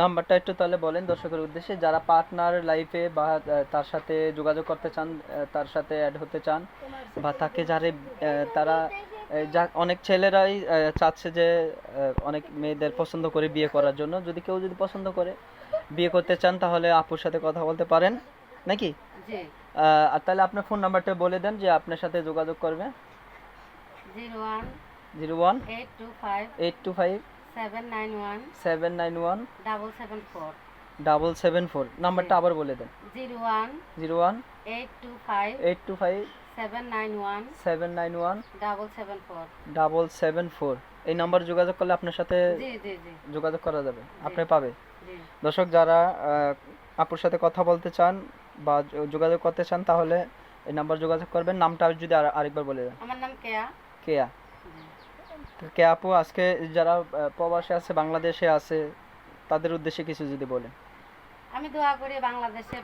নাম্বারটা একটু তাহলে বলেন দর্শকের উদ্দেশ্যে। যারা পার্টনার লাইফে বা তার সাথে যোগাযোগ করতে চান তার সাথে অ্যাড হতে চান বা তাকে যারে তারা যা অনেক ছেলেরাই চাচ্ছে যে অনেক মেয়েদের পছন্দ করে বিয়ে করার জন্য। যদি কেউ যদি পছন্দ করে বিয়ে করতে চান তাহলে আপুর সাথে কথা বলতে পারেন। নাকি? আর তাহলে আপনার ফোন নাম্বারটা বলে দেন যে আপনার সাথে যোগাযোগ করবে। Zero one zero one eight two five eight two five seven nine one double seven four double seven four নাম্বারটা আবার বলে দেন। Zero one zero one eight two five eight two five seven nine one seven nine one double seven four double seven four এই number যোগাযোগ করলে আপনার সাথে যোগাযোগ করা যাবে। আপনি পাবে। দর্শক যারা আপুর সাথে কথা বলতে চান বা যোগাযোগ করতে চান তাহলে এই নাম্বার যোগাযোগ করবেন। নামটা যদি আর- আরেকবার বলে দেন। আমার নাম কেয়া। কেয়া। কে আপু, আজকে যারা প্রবাসে আছে, বাংলাদেশে আছে, তাদের উদ্দেশ্যে কিছু যদি বলেন। আমি দোয়া করি বাংলাদেশে